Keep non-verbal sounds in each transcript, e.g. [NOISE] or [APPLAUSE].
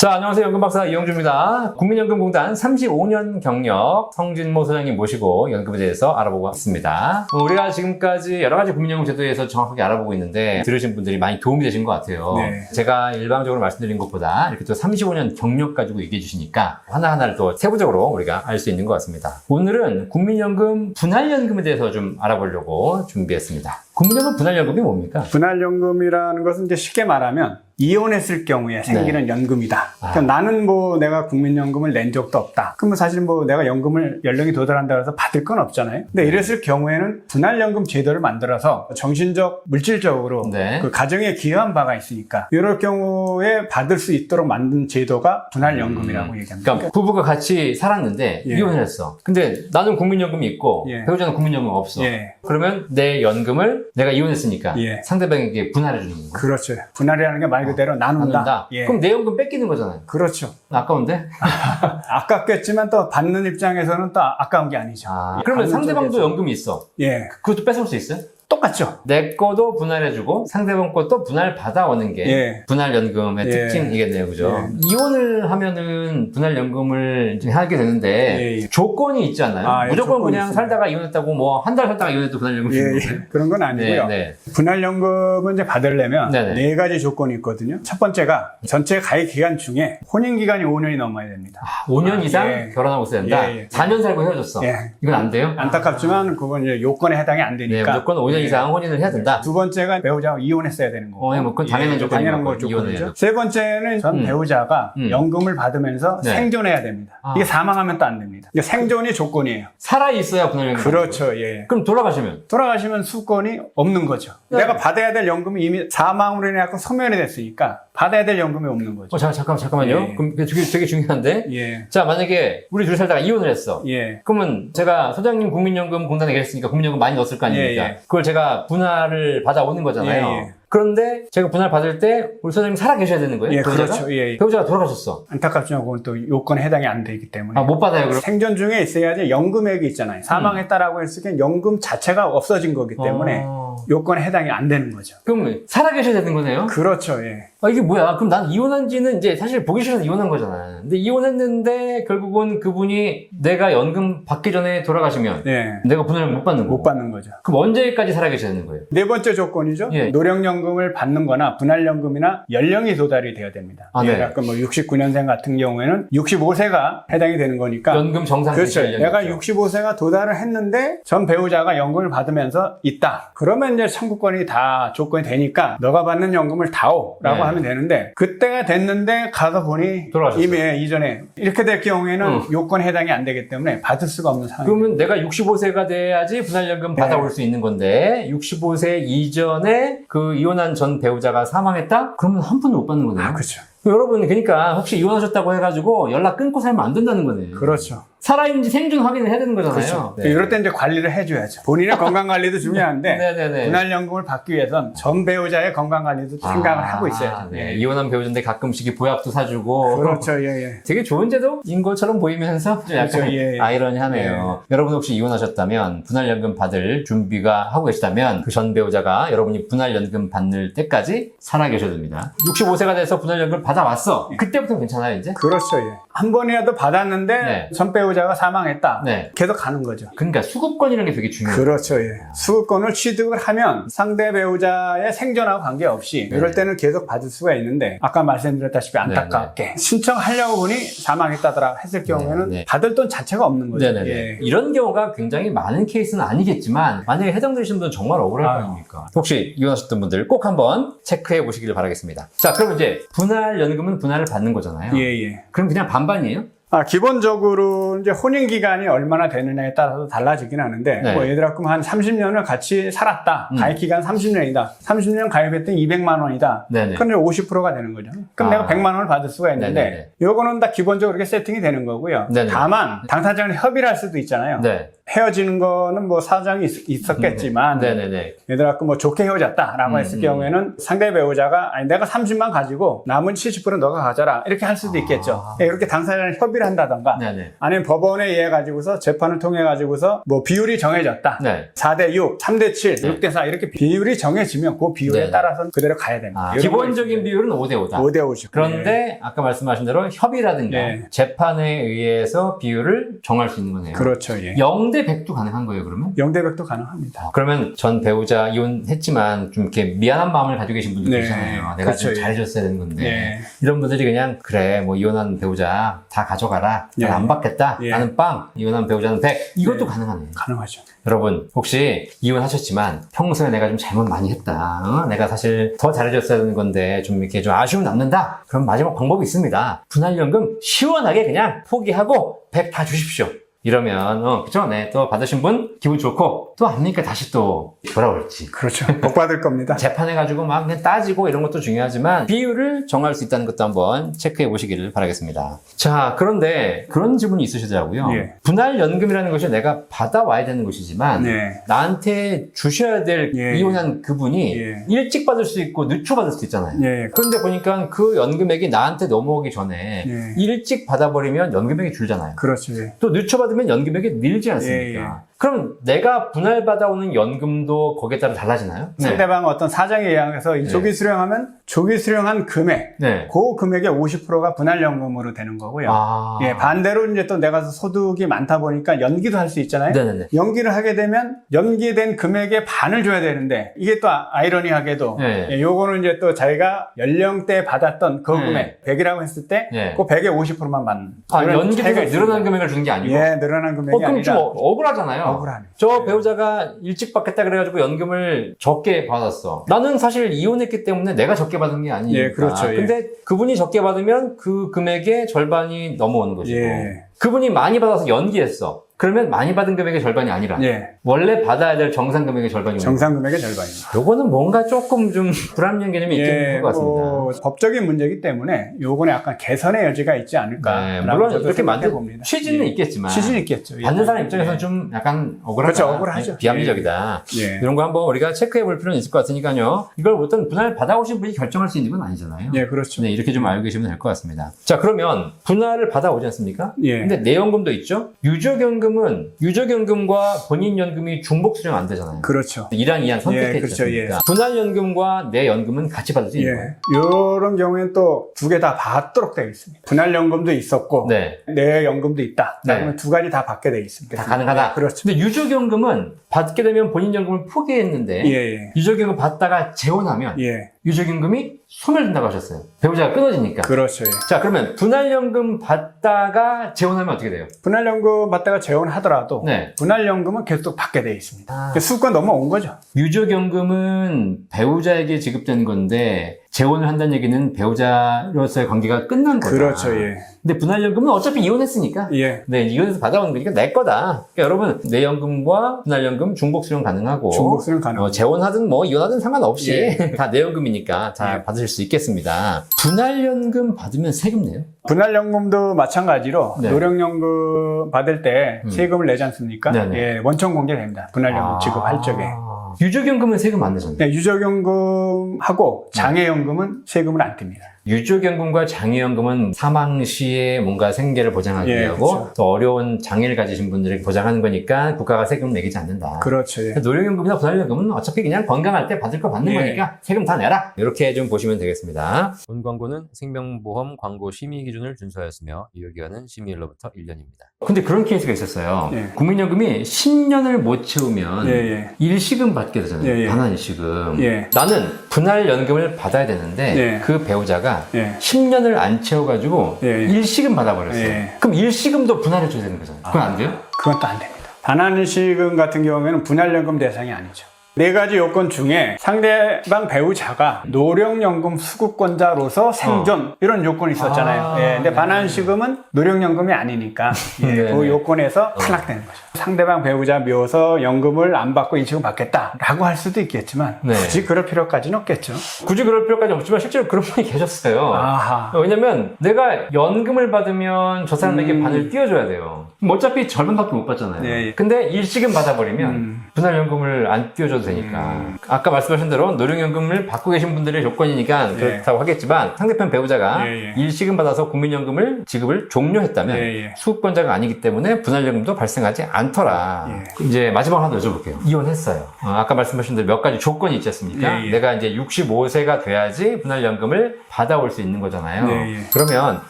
자, 안녕하세요. 연금박사 이영주입니다. 국민연금공단 35년 경력 성진모 소장님 모시고 연금에 대해서 알아보고 있습니다. 어, 우리가 지금까지 여러 가지 국민연금 제도에 대해서 정확하게 알아보고 있는데 들으신 분들이 많이 도움이 되신 것 같아요. 네. 제가 일방적으로 말씀드린 것보다 이렇게 또 35년 경력 가지고 얘기해 주시니까 하나하나를 또 세부적으로 우리가 알 수 있는 것 같습니다. 오늘은 국민연금 분할연금에 대해서 좀 알아보려고 준비했습니다. 국민연금 분할연금이 뭡니까? 분할연금이라는 것은 이제 쉽게 말하면 이혼했을 경우에 생기는 연금이다. 네. 아. 그러니까 나는 뭐 내가 국민연금을 낸 적도 없다. 그러면 사실 뭐 내가 연금을 연령이 도달한다 해서 받을 건 없잖아요. 근데 네. 이랬을 경우에는 분할연금 제도를 만들어서 정신적, 물질적으로 네. 그 가정에 기여한 바가 있으니까 이럴 경우에 받을 수 있도록 만든 제도가 분할연금이라고 얘기합니다. 그러니까 부부가 같이 살았는데 예. 이혼을 했어. 근데 나는 국민연금이 있고 예. 배우자는 국민연금 없어. 예. 그러면 내 연금을 내가 이혼했으니까 예. 상대방에게 분할해 주는 거야. 그렇죠. 분할이라는 게말 그대로 나눈다. 나눈다. 예. 그럼 내 연금 뺏기는 거잖아요. 그렇죠. 아까운데? [LAUGHS] 아깝겠지만 또 받는 입장에서는 또 아까운 게 아니죠. 아, 그러면 받는 상대방도 쪽에서. 연금이 있어. 예, 그것도 뺏을 수 있어요? 똑같죠. 내 거도 분할해주고 상대방 것도 분할 받아오는 게 예. 분할연금의 예. 특징이겠네요, 그죠? 이혼을 하면은 분할연금을 이제 하게 되는데 예, 예. 조건이 않나요? 아, 예, 무조건 조건이 그냥 있습니다. 살다가 이혼했다고 뭐 한 달 살다가 이혼해도 분할연금 예, 주는 예. 거예요? 그런 건 아니고요. 네, 네. 분할연금은 이제 받으려면 네 네. 네 가지 조건이 있거든요. 첫 번째가 전체 가입 기간 중에 혼인 기간이 5년이 넘어야 됩니다. 5년 아, 이상 예. 결혼하고 있어야 된다? 예, 예. 4년 살고 헤어졌어. 예. 이건 안 돼요? 안타깝지만 그건 이제 요건에 해당이 안 네, 되니까. 무조건 5년 예. 이상 혼인을 해야 된다. 두 번째가 배우자가 이혼했어야 되는 거고. 어, 예, 뭐 그건 당연한 조건인 당연한 거고, 거 이혼해야 조건이죠. 세 번째는 전 음. 배우자가 음. 연금을 받으면서 네. 생존해야 됩니다. 아. 이게 사망하면 또 안 됩니다. 이게 생존이 조건이에요. 살아 있어야 분할연금. 그렇죠, 예. 그럼 돌아가시면? 돌아가시면 수권이 없는 거죠. 네. 내가 받아야 될 연금이 이미 사망으로 인해 갖고 소멸이 됐으니까 받아야 될 연금이 없는 거죠. 어, 잠깐, 잠깐, 잠깐만요. 예. 그럼 되게, 되게 중요한데? 예, 자, 만약에 우리 둘이 살다가 이혼을 했어. 예, 그러면 제가 소장님 국민연금 공단에 계셨으니까 국민연금 많이 넣었을 거 아닙니까? 예, 예. 그걸 제가 분할을 받아오는 거잖아요. 예, 예. 그런데 제가 분할 받을 때 우리 소장님 살아 계셔야 되는 거예요? 예, 배우자가? 그렇죠. 예, 예. 배우자가 돌아가셨어. 안타깝지만 그건 또 요건에 해당이 안 되기 때문에. 아, 못 받아요, 그럼? 생존 중에 있어야지 연금액이 있잖아요. 사망했다라고 했을 때 연금 자체가 없어진 거기 때문에 어. 요건에 해당이 안 되는 거죠. 그럼 살아 계셔야 되는 거네요? 그렇죠, 예. 아, 이게 뭐야? 그럼 난 이혼한 지는 이제 사실 보기 싫어서 이혼한 거잖아. 근데 이혼했는데 결국은 그분이 내가 연금 받기 전에 돌아가시면 예. 내가 분할을 못 받는 거고. 못 받는 거죠. 그럼 언제까지 살아 계셔야 되는 거예요? 네 번째 조건이죠. 예. 노령연금 을 받는 거나 분할연금이나 연령이 도달이 되어야 됩니다. 아, 예, 네. 약간 뭐 69년생 같은 경우에는 65세가 해당이 되는 거니까 연금 정상 그렇죠. 내가 연금이죠. 65세가 도달을 했는데 전 배우자가 연금을 받으면서 있다. 그러면 이제 청구권이 다 조건이 되니까 너가 받는 연금을 다오라고 네. 하면 되는데 그때가 됐는데 가서 보니 돌아가셨어요. 이미 이전에 이렇게 될 경우에는 응. 요건에 해당이 안 되기 때문에 받을 수가 없는 상황이 그러면 내가 65세가 돼야지 분할연금 네. 받아올 수 있는 건데 65세 이전에 그 이혼 한 전 배우자가 사망했다? 그러면 한 푼도 못 받는 거네요. 아, 그렇죠. 여러분 그러니까 혹시 이혼하셨다고 해가지고 연락 끊고 살면 안 된다는 거네. 그렇죠. 살아있는지 생존 확인을 해야 되는 거잖아요. 그렇죠. 네. 이럴 때 이제 관리를 해줘야죠. 본인의 [LAUGHS] 건강 관리도 중요한데 네네네. 분할연금을 받기 위해선 전 배우자의 건강 관리도 생각을 하고 있어야죠. 네. 예. 이혼한 배우자인데 가끔씩 이 보약도 사주고. 그렇죠. 예, 예. 되게 좋은 제도인 것처럼 보이면서 좀 약간 그렇죠. 예, 예. 아이러니하네요. 여러분 혹시 이혼하셨다면 분할연금 받을 준비가 하고 계시다면 그 전 배우자가 여러분이 분할연금 받는 때까지 살아 계셔야 됩니다. 65세가 돼서 분할연금 받아왔어. 그때부터 괜찮아요 이제? 그렇죠. 예. 한 번이라도 받았는데 네. 전 배우자가 사망했다. 네. 계속 가는 거죠. 그러니까 수급권이라는 게 되게 중요해요. 그렇죠. 예. 수급권을 취득을 하면 상대 배우자의 생존하고 관계없이 네. 이럴 때는 계속 받을 수가 있는데 아까 말씀드렸다시피 안타깝게 신청하려고 보니 사망했다더라 했을 경우에는 네, 네. 받을 돈 자체가 없는 거죠. 예. 이런 경우가 굉장히 많은 케이스는 아니겠지만 만약에 해당되신 분은 정말 억울할 거. 아닙니까? 혹시 이혼하셨던 분들 꼭 한번 체크해 보시길 바라겠습니다. 자, 그럼 이제 분할 연금은 분할을 받는 거잖아요. 예, 예. 그럼 그냥 반반이에요? 아, 기본적으로 이제 혼인 기간이 얼마나 되느냐에 따라서 달라지긴 하는데, 네. 뭐 예를 들어 한 30년을 같이 살았다. 음. 가입 기간 30년이다. 30년 가입했더니 200만 원이다. 네네. 그럼 50%가 되는 거죠. 그럼 아. 내가 100만 원을 받을 수가 네네네. 있는데, 요거는 다 기본적으로 이렇게 세팅이 되는 거고요. 네네. 다만 당사자는 협의를 할 수도 있잖아요. 네. 헤어지는 거는 뭐 사정이 있, 었겠지만 네네네. 예를 들어 뭐 좋게 헤어졌다라고 음, 했을 음. 경우에는 상대 배우자가 아니 내가 30만 가지고 남은 70%는 너가 가져라 이렇게 할 수도 있겠죠. 아. 예, 이렇게 당사자랑 협의를 한다던가 네네. 아니면 법원에 의해 가지고서 재판을 통해 가지고서 뭐 비율이 정해졌다. 네. 4대 6, 3대 7, 네. 6대 4 이렇게 비율이 정해지면 그 비율에 네. 따라서는 그대로 가야 됩니다. 아, 기본적인 비율은 5대 5다. 5대 5죠. 그런데 아까 말씀하신 대로 협의라든가 네. 재판에 의해서 비율을 정할 수 있는 거네요. 그렇죠. 예. 0대 100도 가능한 거예요, 그러면? 영대백도 가능합니다. 아, 그러면 전 배우자 이혼했지만 좀 이렇게 미안한 마음을 가지고 계신 분들 네. 계시잖아요. 내가 좀 그렇죠, 예. 잘해줬어야 되는 건데. 예. 이런 분들이 그냥 그래 뭐 이혼한 배우자 다 가져가라. 예. 난안 받겠다. 예. 나는 빵. 이혼한 배우자는 100. 이것도 예. 가능하네요. 가능하죠. 여러분 혹시 이혼하셨지만 평소에 내가 좀 잘못 많이 했다. 어? 내가 사실 더 잘해줬어야 되는 건데 좀 이렇게 좀 아쉬움 남는다. 그럼 마지막 방법이 있습니다. 분할연금 시원하게 그냥 포기하고 100 다 주십시오. 이러면 어 그죠? 네. 또 받으신 분 기분 좋고 또 압니까 다시 또 돌아올지. 그렇죠. 복 받을 겁니다. [LAUGHS] 재판해가지고 막 그냥 따지고 이런 것도 중요하지만 비율을 정할 수 있다는 것도 한번 체크해 보시기를 바라겠습니다. 자, 그런데 그런 지분이 있으시더라고요. 예. 분할연금이라는 것이 내가 받아와야 되는 것이지만 네. 나한테 주셔야 될 예. 이혼한 그분이 예. 일찍 받을 수 있고 늦춰 받을 수도 있잖아요. 예. 그런데 보니까 그 연금액이 나한테 넘어오기 전에 예. 일찍 받아버리면 연금액이 줄잖아요. 그렇죠. 예. 또 늦춰 받 으면 연금액이 늘지 않습니까? 그럼 내가 분할 받아오는 연금도 거기에 따라 달라지나요? 상대방 어떤 사정에 의해서 이 네. 조기 수령하면 조기 수령한 금액, 네. 그 금액의 50%가 분할연금으로 되는 거고요. 아. 예, 반대로 이제 또 내가 소득이 많다 보니까 연기도 할 수 있잖아요. 네네네. 연기를 하게 되면 연기된 금액의 반을 줘야 되는데 이게 또 아- 아이러니하게도 네. 예, 요거는 이제 또 자기가 연령 때 받았던 그 네. 금액 100이라고 했을 때그 네. 100의 50%만 받는 아, 차이가 있습니다. 늘어난 금액을 주는 게 아니고? 예, 늘어난 금액이 어, 그럼 아니라 좀 어- 억울하잖아요. 억울하네. 저 배우자가 일찍 받겠다 그래가지고 연금을 적게 받았어. 나는 사실 이혼했기 때문에 내가 적게 받은 게 아니니까. 예, 그렇죠, 예. 근데 그분이 적게 받으면 그 금액의 절반이 넘어오는 것이고. 예. 그분이 많이 받아서 연기했어. 그러면 많이 받은 금액의 절반이 아니라 예, 원래 받아야 될 정상 금액의 절반이 오는 정상 금액의 절반입니다. 요거는 뭔가 조금 좀 [LAUGHS] 불합리한 개념이 있긴 할것 같습니다. 뭐 법적인 문제이기 때문에 요거는 약간 개선의 여지가 있지 않을까. 네, 물론 이렇게 만든 봅니다. 취지는 예. 있겠지만 취지는 있겠죠. 예. 받는 사람 입장에서는 예. 좀 약간 억울하다. 그렇죠, 억울하죠. 비합리적이다. 예. 이런 거 한번 우리가 체크해 볼 필요는 있을 것 같으니까요. 이걸 어떤 분할 받아오신 분이 결정할 수 있는 건 아니잖아요. 예, 그렇죠. 네, 이렇게 좀 알고 계시면 될 것 같습니다. 자, 그러면 분할을 받아오지 않습니까? 예. 근데 내연금도 있죠? 유족연금 은 유족연금과 본인연금이 중복 수령 안 되잖아요. 그렇죠. 이랑 이랑 선택했지 예, 그렇죠, 않습니까? 분할연금과 내 연금은 같이 받을 수 있는 거예요. 예. 요런 경우에는 또 두 개 다 받도록 되어 있습니다. 분할연금도 있었고, 네. 내 연금도 있다. 네. 그러면 두 가지 다 받게 되어 있습니다. 다 가능하다. 예, 그렇죠. 근데 유족연금은 받게 되면 본인연금을 포기했는데 예, 예. 유족연금 받다가 재혼하면 예. 유족임금이 소멸된다고 하셨어요. 배우자가 끊어지니까. 그렇죠. 예. 자, 그러면 분할연금 받다가 재혼하면 어떻게 돼요? 분할연금 받다가 재혼하더라도 네. 분할연금은 계속 받게 되어 있습니다. 아. 그 수가 넘어온 거죠. 유족연금은 배우자에게 지급되는 건데 재혼을 한다는 얘기는 배우자로서의 관계가 끝난 거다. 그렇죠. 예. 근데 분할연금은 어차피 이혼했으니까. 예. 네, 이혼해서 받아오는 거니까 내 거다. 그러니까 여러분, 내 연금과 분할연금 중복 수령 가능하고 중복수는 가능. 어, 재혼하든 뭐 이혼하든 상관없이 예. [LAUGHS] 다 내 연금이니까 다 예. 받으실 수 있겠습니다. 분할연금 받으면 세금 내요? 분할연금도 마찬가지로 네. 노령연금 받을 때 음. 세금을 내지 않습니까? 네네. 예, 원천 공개됩니다. 분할연금 지급할 적에. 아. 유족연금은 세금 안 내잖아요. 네, 유족연금하고 장애연금은 세금을 안 띱니다. 유족연금과 장애연금은 사망 시에 뭔가 생계를 보장하기 예, 위하고 그렇죠. 또 어려운 장애를 가지신 분들에게 보장하는 거니까 국가가 세금을 내기지 않는다. 그렇죠. 예. 노령연금이나 분할연금은 어차피 그냥 건강할 때 받을 거 받는 예. 거니까 세금 다 내라. 이렇게 좀 보시면 되겠습니다. 본 광고는 생명보험 광고 심의 기준을 준수하였으며 유효기간은 심의일로부터 1년입니다. 근데 그런 케이스가 있었어요. 예. 국민연금이 10년을 못 채우면 예, 예. 일시금 받게 되잖아요. 예, 예. 반환 일시금. 예. 나는 분할 연금을 받아야 되는데 예. 그 배우자가 예. 10년을 안 채워가지고 예, 예. 일시금 받아버렸어요. 예. 그럼 일시금도 분할해줘야 되는 거잖아요. 그건 안 돼요? 그건 또 안 됩니다. 반환일시금 같은 경우에는 분할연금 대상이 아니죠. 네 가지 요건 중에 상대방 배우자가 노령연금 수급권자로서 생존 이런 요건이 있었잖아요. 아, 예, 근데 네. 반환시금은 노령연금이 아니니까 예, 네, 그 네. 요건에서 탈락되는 거죠. 상대방 배우자 묘서 연금을 안 받고 인식을 받겠다라고 할 수도 있겠지만 네. 굳이 그럴 필요까지는 없겠죠. 굳이 그럴 필요까지 없지만 실제로 그런 분이 [LAUGHS] 계셨어요. 아하. 왜냐면 내가 연금을 받으면 저 사람에게 음. 반을 띄워줘야 돼요. 그럼 어차피 절반밖에 못 받잖아요. 예, 예. 근데 일시금 받아버리면 음. 분할연금을 안 띄워줘 도 되니까. 아까 말씀하신 대로 노령연금을 받고 계신 분들의 조건이니까 예. 그렇다고 하겠지만 상대편 배우자가 예, 예. 일시금 받아서 국민연금을 지급을 종료했다면 예, 예. 수급권자가 아니기 때문에 분할연금도 발생하지 않더라. 예. 이제 마지막으로 하나 더 여쭤볼게요. 이혼했어요. 어, 아까 말씀하신 대로 몇 가지 조건이 있지 않습니까? 예, 예. 내가 이제 65세가 돼야지 분할연금을 받아올 수 있는 거잖아요. 예, 예. 그러면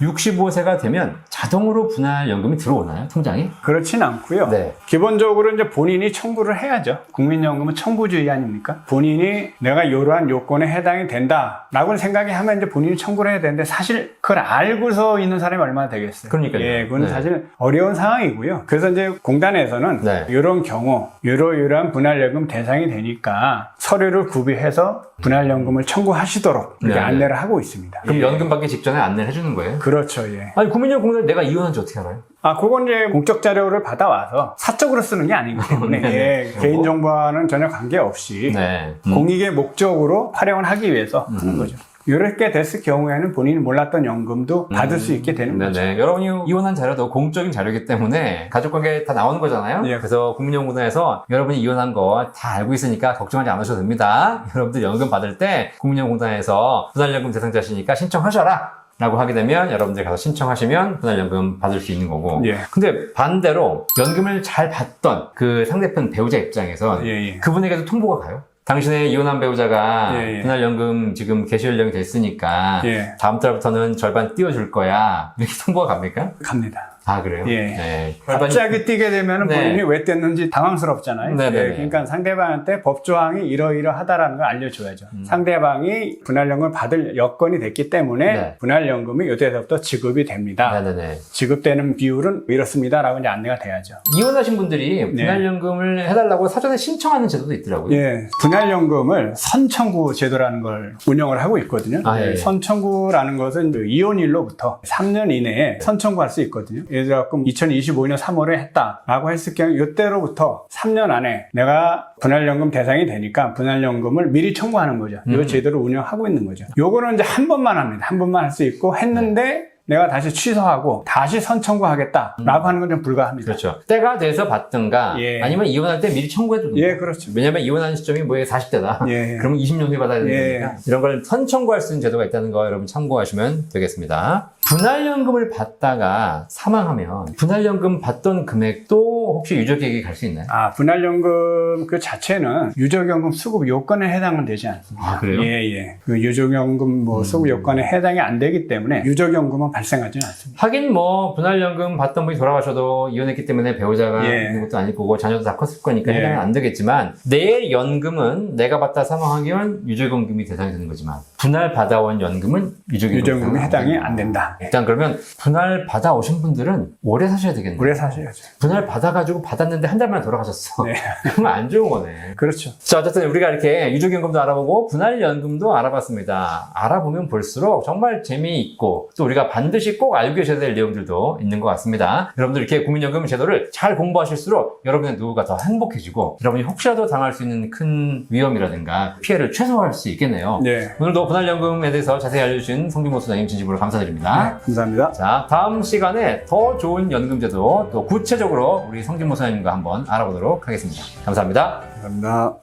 65세가 되면 자동으로 분할연금이 들어오나요? 통장에? 그렇진 않고요. 네. 기본적으로 이제 본인이 청구를 해야죠. 국민연금은 청구 주의 아닙니까? 본인이 내가 이러한 요건에 해당이 된다 라고 생각이 하면 이제 본인이 청구를 해야 되는데 사실 그걸 알고서 있는 사람이 얼마나 되겠어요. 그러니까요. 예, 그건 네. 사실 어려운 상황이고요. 그래서 이제 공단에서는 네. 이런 경우 이러이러한 분할연금 대상이 되니까 서류를 구비해서 분할연금을 청구하시도록 이렇게 네, 네. 안내를 하고 있습니다. 그럼 예. 연금 받기 직전에 안내를 해주는 거예요? 그렇죠, 예. 아니 국민연금을 내가 이혼한지 어떻게 알아요? 아, 그건 이제 공적 자료를 받아와서 사적으로 쓰는 게 아니기 때문에 네, 예, 네. 개인 정보와는 전혀 관계없이 네. 음. 공익의 목적으로 활용을 하기 위해서 하는 거죠. 이렇게 됐을 경우에는 본인이 몰랐던 연금도 받을 수 있게 되는 거죠. 네네. 여러분이 이혼한 자료도 공적인 자료이기 때문에 가족관계 다 나오는 거잖아요. 예. 그래서 국민연금공단에서 여러분이 이혼한 거 다 알고 있으니까 걱정하지 않으셔도 됩니다. [LAUGHS] 여러분들 연금 받을 때 국민연금공단에서 분할연금 대상자시니까 신청하셔라. 라고 하게 되면 여러분들 가서 신청하시면 분할연금 받을 수 있는 거고. 예. 근데 반대로 연금을 잘 받던 그 상대편 배우자 입장에서 예, 예. 그분에게도 통보가 가요. 당신의 이혼한 배우자가 예, 예. 분할연금 지금 개시 연령이 됐으니까 예. 다음 달부터는 절반 띄워줄 거야. 이렇게 통보가 갑니까? 갑니다. 아 그래요? 예. 네. 갑자기 뛰게 되면 네. 본인이 왜 뗐는지 당황스럽잖아요. 네네네. 예, 그러니까 상대방한테 법조항이 이러이러하다라는 걸 알려줘야죠. 상대방이 분할연금을 받을 여건이 됐기 때문에 음. 네. 분할연금이 이때부터 지급이 됩니다. 네 네 네. 지급되는 비율은 이렇습니다라고 이제 안내가 돼야죠. 이혼하신 분들이 네. 분할연금을 해달라고 사전에 신청하는 제도도 있더라고요. 예, 분할연금을 선청구 제도라는 걸 운영을 하고 있거든요. 아, 예. 예, 선청구라는 것은 그 이혼일로부터 3년 이내에 선청구할 수 있거든요. 예를 들어 2025년 3월에 했다라고 했을 경우 이때로부터 3년 안에 내가 분할연금 대상이 되니까 분할연금을 미리 청구하는 거죠. 이 음. 제도를 운영하고 있는 거죠. 요거는 이제 한 번만 합니다. 한 번만 할 수 있고 했는데 내가 다시 취소하고 다시 선청구하겠다라고 하는 건 좀 불가합니다. 그렇죠. 때가 돼서 받든가 예. 아니면 이혼할 때 미리 청구해도 됩니다. 예, 그렇죠. 왜냐면 이혼하는 시점이 뭐에 40대다. 예. [LAUGHS] 그러면 20년 후에 받아야 되는 예. 거니까 이런 걸 선청구할 수 있는 제도가 있다는 거 여러분 참고하시면 되겠습니다. 분할연금을 받다가 사망하면 분할연금 받던 금액도 혹시 유족에게 갈 수 있나요? 아, 분할연금 그 자체는 유족연금 수급 요건에 해당은 되지 않습니다. 아, 그래요? 음. 예, 예. 그 유족연금 뭐 수급 요건에 해당이 안 되기 때문에 유족연금은 발생하지는 않습니다. 하긴 뭐 분할연금 받던 분이 돌아가셔도 이혼했기 때문에 배우자가 예. 있는 것도 아닐 거고 자녀도 다 컸을 거니까 예. 해당은 안 되겠지만 내 연금은 내가 받다 사망하면 유족연금이 대상이 되는 거지만 분할 받아온 연금은 유족연금 유족연금이 해당이 안 된다. 일단 그러면 분할 받아 오신 분들은 오래 사셔야 되겠네요. 오래 사셔야죠. 분할 받아가지고 받았는데 한 달 만에 돌아가셨어. 네. [LAUGHS] 그러면 안 좋은 거네. 그렇죠. 자, 어쨌든 우리가 이렇게 유족연금도 알아보고 분할연금도 알아봤습니다. 알아보면 볼수록 정말 재미있고 또 우리가 반드시 꼭 알고 계셔야 될 내용들도 있는 것 같습니다. 여러분들 이렇게 국민연금 제도를 잘 공부하실수록 여러분의 노후가 더 행복해지고 여러분이 혹시라도 당할 수 있는 큰 위험이라든가 피해를 최소화할 수 있겠네요. 네. 오늘도 분할연금에 대해서 자세히 알려주신 성진모 소장님 진심으로 감사드립니다. 감사합니다. 자, 다음 시간에 더 좋은 연금제도 또 구체적으로 우리 성진모 소장님과 한번 알아보도록 하겠습니다. 감사합니다. 감사합니다.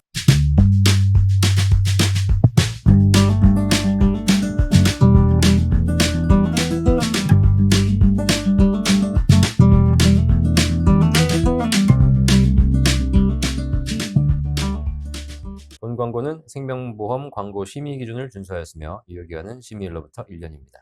본 광고는 생명보험 광고 심의 기준을 준수하였으며 유효기간은 심의일로부터 1년입니다.